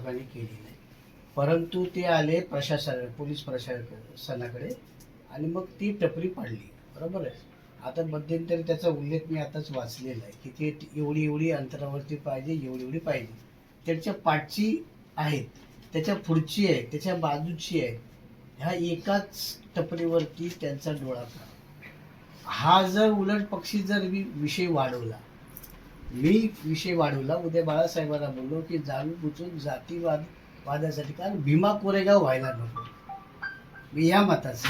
लोकांनी केली नाही. परंतु ते आले प्रशासन पोलीस प्रशासनाकडे आणि मग ती टपरी पाडली. बरोबर आहे? आता मध्यंतरी त्याचा उल्लेख मी आताच वाचलेला आहे की ते एवढी एवढी अंतरावरती पाहिजे एवढी एवढी पाहिजे. त्याच्या पाठची आहेत त्याच्या पुढची आहे त्याच्या बाजूची आहे. ह्या एकाच टपरीवरती त्यांचा डोळा पडला. हा जर उलट पक्षी जर मी विषय वाढवला मी विषय वाढवला. उद्या बाळासाहेबांना बोललो की जाणून बुचून जातीवाद वादासाठी कारण भीमा कोरेगाव व्हायला नको. मी ह्या मताचं.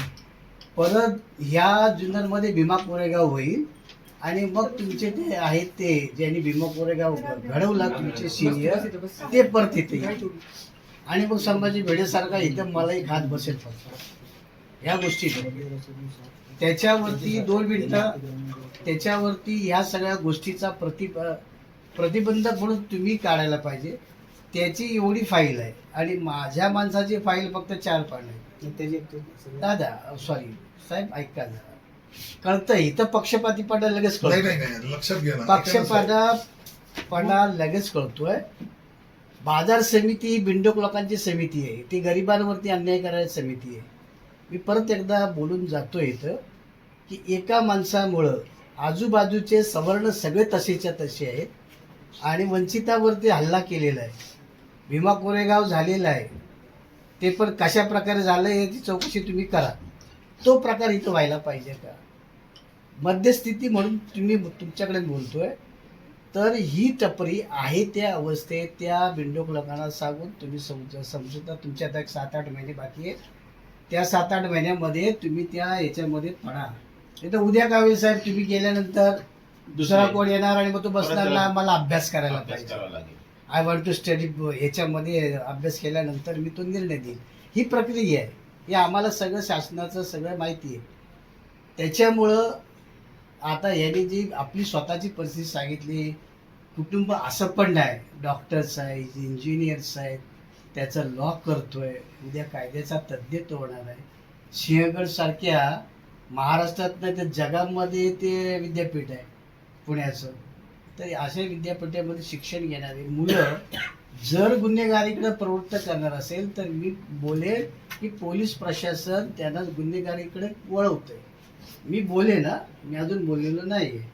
परत ह्या जुन्नरमध्ये भीमा कोरेगाव होईल आणि मग तुमचे ते आहेत ते ज्यांनी भीमा कोरेगाव घडवला तुमचे सिनियर ते परत येते आणि मग संभाजी भिडेसारखा इथं मलाही खात बसेल फक्त. ह्या गोष्टी त्याच्यावरती दोन मिनिटं त्याच्यावरती ह्या सगळ्या गोष्टीचा प्रति प्रतिबंध म्हणून तुम्ही काढायला पाहिजे. त्याची एवढी फाईल आहे. आणि माझ्या माणसाची फाईल फक्त चार पान आहे. दादा सॉरी साहेब ऐका जरा. कळतं? इथं पक्षपातीपणा लगेच नाही कळतं. नाही नाही लक्षात घ्या ना. पक्षपातीपणा लगेच कळतोय. बाजार समिती ही बिंडोक लोकांची समिती आहे. ती गरिबांवरती अन्याय करायची समिती आहे. मी परत एकदा बोलून जातोय इथं की एका माणसामुळं आजूबाजूचे सवर्ण सगळे तसेच्या तसे आहेत. आणि वंचितावरती हल्ला केलेला आहे. भीमा कोरेगाव झालेला आहे. ते पण कशा प्रकारे झालं याची चौकशी तुम्ही करा. तो प्रकार इथं व्हायला पाहिजे का? मध्यस्थिती म्हणून तुम्ही तुमच्याकडे बोलतोय. तर ही टपरी आहे त्या अवस्थेत त्या बिंडोक लोकांना सांगून तुम्ही समज समजता तुमच्या आता एक सात आठ महिने बाकी आहेत. त्या सात आठ महिन्यामध्ये तुम्ही त्या याच्यामध्ये पडा. नाही तर उद्या होईल साहेब? तुम्ही गेल्यानंतर दुसरा कोण येणार आणि मग तो बसणार ना? मला अभ्यास करायला पाहिजे. आय वॉन्ट टू स्टडी ह्याच्यामध्ये अभ्यास केल्यानंतर मी तो निर्णय देईल. ही प्रक्रिया आहे. हे आम्हाला सगळं शासनाचं सगळं माहिती आहे. त्याच्यामुळं आता यांनी जी आपली स्वतःची परिस्थिती सांगितली कुटुंब असं पण नाही. डॉक्टर्स आहेत इंजिनियर्स आहेत त्याचं लॉ करतोय. उद्या कायद्याचा तज्ज्ञ तो होणार आहे. सिंहगड सारख्या महाराष्ट्रात नाही तर जगामध्ये ते विद्यापीठ आहे पुण्याचं. तर अशा विद्यापीठामध्ये शिक्षण घेणारी मुलं जर गुन्हेगारीकडे प्रवृत्त करणार असेल तर मी बोलेन की पोलीस प्रशासन त्यांना गुन्हेगारीकडे वळवतंय. मी बोले ना मी अजून बोललेलो नाही आहे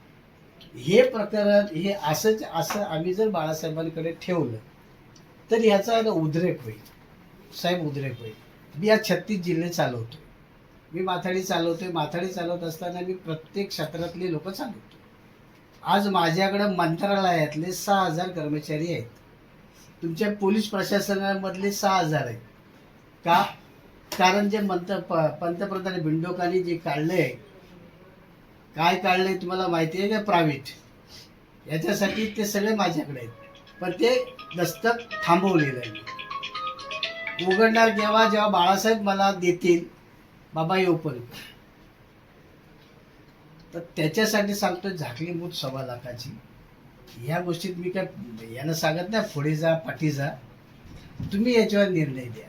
हे प्रकरण हे असंच असं आम्ही जर बाळासाहेबांकडे ठेवलं तर ह्याचा उद्रेक होईल. साहेब उद्रेक होईल. मी आज छत्तीस जिल्हे चालवतो. मी माथाडी चालवतोय माथाडी चालवत असताना मी प्रत्येक क्षेत्रातली लोक चालवतो आज माझ्याकडं मंत्रालयातले सहा हजार कर्मचारी आहेत. तुमच्या पोलीस प्रशासनामधले सहा हजार आहेत. का? कारण जे मंत प- पंतप्रधान बिंडोकांनी जे काढलंय काय काढलंय तुम्हाला माहिती आहे का? प्रायव्हेट. याच्यासाठी ते सगळे माझ्याकडे आहेत. पण ते दस्तक थांबवलेलं आहे. उघडणार जेव्हा जेव्हा बाळासाहेब मला देतील बाबा येऊपर्यंत तर त्याच्यासाठी सांगतो झाकली मूठ सव्वा लाखाची. ह्या गोष्टीत मी काय यानं सांगत नाही पुढे जा पाठी जा. तुम्ही याच्यावर निर्णय द्या.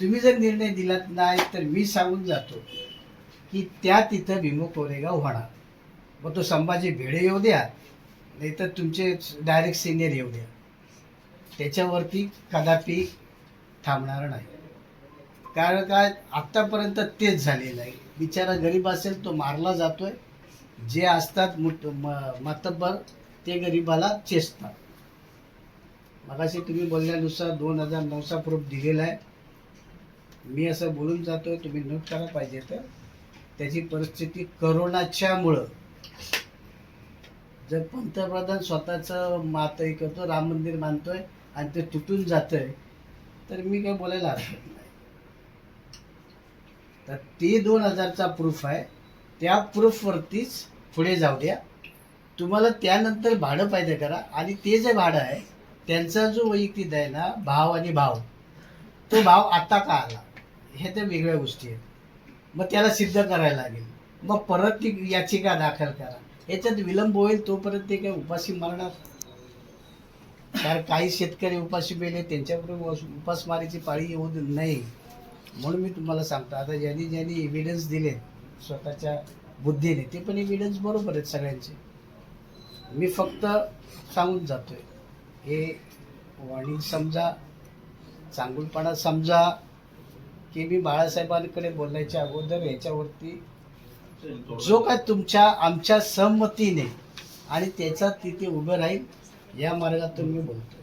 तुम्ही जर निर्णय दिलात नाही तर मी सांगून जातो की त्या तिथं विमुख कोरेगाव होणार मग तो संभाजी भिडे येऊ द्या नाही तर तुमचे डायरेक्ट सिनियर येऊ द्या. त्याच्यावरती कदापि थांबणार नाही. कारण काय आत्तापर्यंत तेच झालेलं आहे. बिचारा गरीब असेल तो मारला जातोय. जे असतात मुठ म- मातब्बर ते गरीबाला चेसतात मगाशी तुम्ही बोलल्यानुसार दोन हजार नऊचा प्रूफ दिलेला आहे. मी असं बोलून जातोय तुम्ही नोट करा पाहिजे तर. त्याची परिस्थिती करोनाच्यामुळं. जर पंतप्रधान स्वतःचं मातही करतो राम मंदिर मानतोय आणि ते तुटून जातंय तर मी काय बोलायला हरकत नाही. तर ते दोन हजारचा प्रूफ आहे. त्या प्रूफवरतीच पुढे जाऊ द्या तुम्हाला त्यानंतर भाडं पाहिजे करा. आणि ते जे भाडं आहे त्यांचा जो वैयक्तिक आहे ना भाव आणि भाव तो भाव आता का आला? हे तर वेगळ्या गोष्टी आहेत. मग त्याला सिद्ध करायला लागेल. मग परत ती याचिका दाखल करा. याच्यात विलंब होईल तोपर्यंत ते काय उपाशी मारणार? कारण काही शेतकरी उपाशी मेले त्यांच्याबरोबर उपासमारीची पाळी येऊ नाही. नये म्हणून मी तुम्हाला सांगतो आता ज्यांनी ज्यांनी एव्हिडन्स दिले स्वतःच्या बुद्धीने ते पण एव्हिडन्स बरोबर आहेत सगळ्यांचे. मी फक्त सांगून जातोय हे वाणी समजा चांगुलपणा समजा की मी बाळासाहेबांकडे बोलायच्या अगोदर याच्यावरती जो काय तुमच्या आमच्या संमतीने आणि त्याचा तिथे उभं राहील या मार्गातून मी बोलतोय.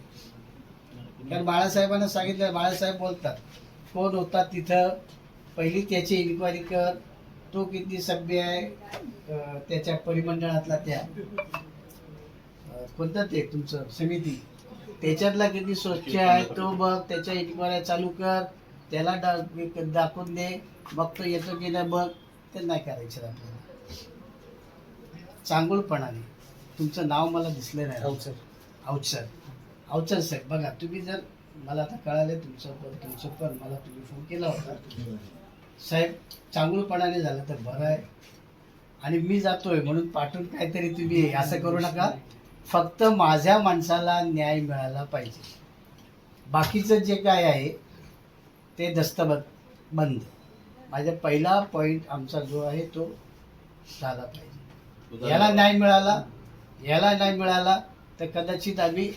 कारण बाळासाहेबांना सांगितलं बाळासाहेब बोलतात कोण होता तिथं. पहिली त्याची इन्क्वायरी कर. तो किती सभ्य आहे? त्याच्या परिमंडळातला त्या. कोणतं ते तुमचं समिती? त्याच्यातला किती स्वच्छ आहे? तो बघ त्याच्या इन्क्वायऱ्या चालू कर. त्याला दाखवून दे. मग तो येतो की नाही बघ. ते नाही करायचं आपल्याला. चांगुलपणाने. तुमचं नाव मला दिसलं नाही. अवचर. अवचर अवचर साहेब बघा तुम्ही जर मला आता कळालं तुमचं पण तुमचं पण. मला तुम्ही फोन केला होता. साहेब चांगलपणाने झालं तर बरं आहे. आणि मी जातोय म्हणून पाठवून काहीतरी तुम्ही असं करू नका. फक्त माझ्या माणसाला न्याय मिळाला पाहिजे. बाकीचं जे काय आहे ते दस्तबद बंद. माझा पहिला पॉईंट आमचा जो आहे तो झाला पाहिजे. याला न्याय मिळाला. याला न्याय मिळाला तर कदाचित आम्ही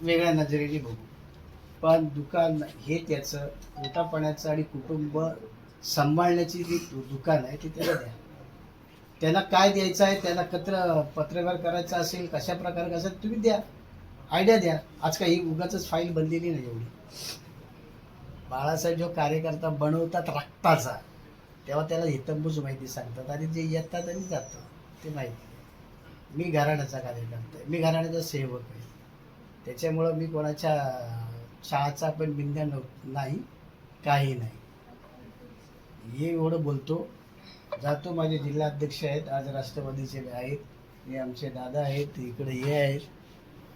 वेगळ्या नजरेने बघू. पण दुकान हे त्याचं पोटापाण्याचं आणि कुटुंब सांभाळण्याची जी दु- दुकान आहे ती त्याला द्या. त्यांना काय द्यायचं आहे त्याला कत्र पत्रव्यवहार करायचा असेल कशा प्रकारे कसं तुम्ही द्या. आयडिया द्या. आज काही उगाच फाईल बनलेली नाही एवढी. बाळासाहेब जो कार्यकर्ता बनवतात रक्ताचा तेव्हा त्याला हितंबूच माहिती सांगतात आणि जे येतात आणि जातात ते माहिती मी घराण्याचा कार्यकर्ता आहे. मी घराण्याचा सेवक आहे. त्याच्यामुळं मी कोणाच्या चहाचा पण बिंद्या नव नाही काही नाही. हे एवढं बोलतो. जातो माझे जिल्हाध्यक्ष आहेत आज राष्ट्रवादीचे आहेत हे आमचे दादा आहेत इकडे हे आहेत.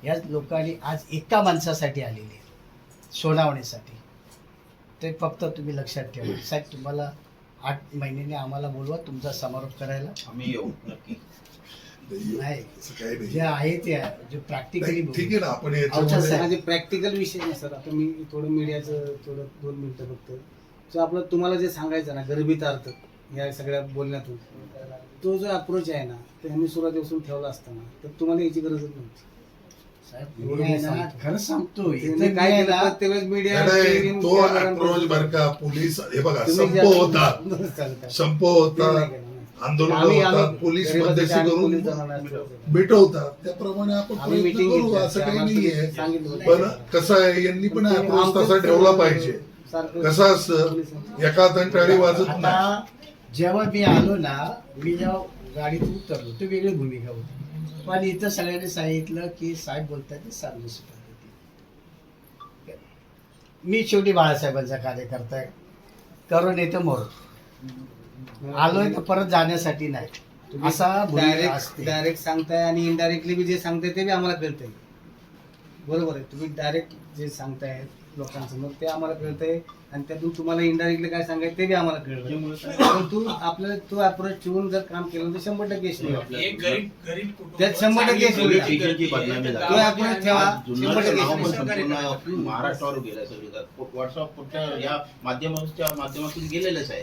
याच लोकांनी आज एका माणसासाठी आलेले आहेत सोनावणीसाठी. ते फक्त तुम्ही लक्षात ठेवा. साहेब तुम्हाला आठ महिन्याने आम्हाला बोलवा तुमचा समारोप करायला. आम्ही येऊ नक्की. नाही. असं काही नाही जे आहे ते आहे. जे प्रॅक्टिकली नाही, ठीक आहे ना आपण अवचर याच्यामध्ये साहेब. म्हणजे प्रॅक्टिकल विषय नाही सर. आता मी थोडं मीडियाचं थोडं दोन मिनिटं बघतो जो आपलं तुम्हाला जे सांगायचं ना गर्भित अर्थ या सगळ्या बोलण्यातून तो जो अप्रोच आहे ना तो ह्यांनी सुरुवातीपासून ठेवला असताना तर तुम्हाला याची गरजच नव्हती. एवढं मी सांगतो. खरं सांगतो काय केलं प्रत्येक वेळेस मीडिया नाही, तो अप्रोच बर का पोलीस हे बघा संप होता संप होता आंदोलन होतात पोलीस मध्यस्थी करून भेटवतात. त्याप्रमाणे आपण आम्ही प्रयत्न meeting करू घेतली. असं काही आम्हाला नाहीये. सांगितलं. पण कसं आहे यांनी पण अप्रोच तसा ठेवला पाहिजे. कसं असतं एका टाळी वाजत नाही. जेव्हा मी आलो ना मी जेव्हा गाडीत उतरलो तो वेगळी भूमिका होती. पण इथं सगळ्यांनी सांगितलं की साहेब बोलतात ते सांगलीची पद्धती. मी शेवटी बाळासाहेबांचा कार्यकर्ता आहे. करून येतो मोर. आलोय तर परत जाण्यासाठी नाही. असा डायरेक्ट डायरेक्ट सांगताय आणि इनडायरेक्टली बी जे सांगताय ते बी आम्हाला कळतंय. बरोबर आहे. तुम्ही डायरेक्ट जे सांगताय लोकांसमोर ते आम्हाला कळतंय आणि त्यातून तुम्हाला इनडायरेक्टली काय सांगायचं ते बी आम्हाला कळलं. परंतु आपल्याला तो अप्रोच ठेवून जर काम केलं तर शंभर टक्के यश मिळेल. एक गरीब गरीब कुटुंब त्यात शंभर टक्के. तो ठेवा, शंभर महाराष्ट्रावर गेलं सगळीकडे. व्हॉट्सअप कुठच्या या माध्यमाच्या माध्यमातून गेलेलंच आहे.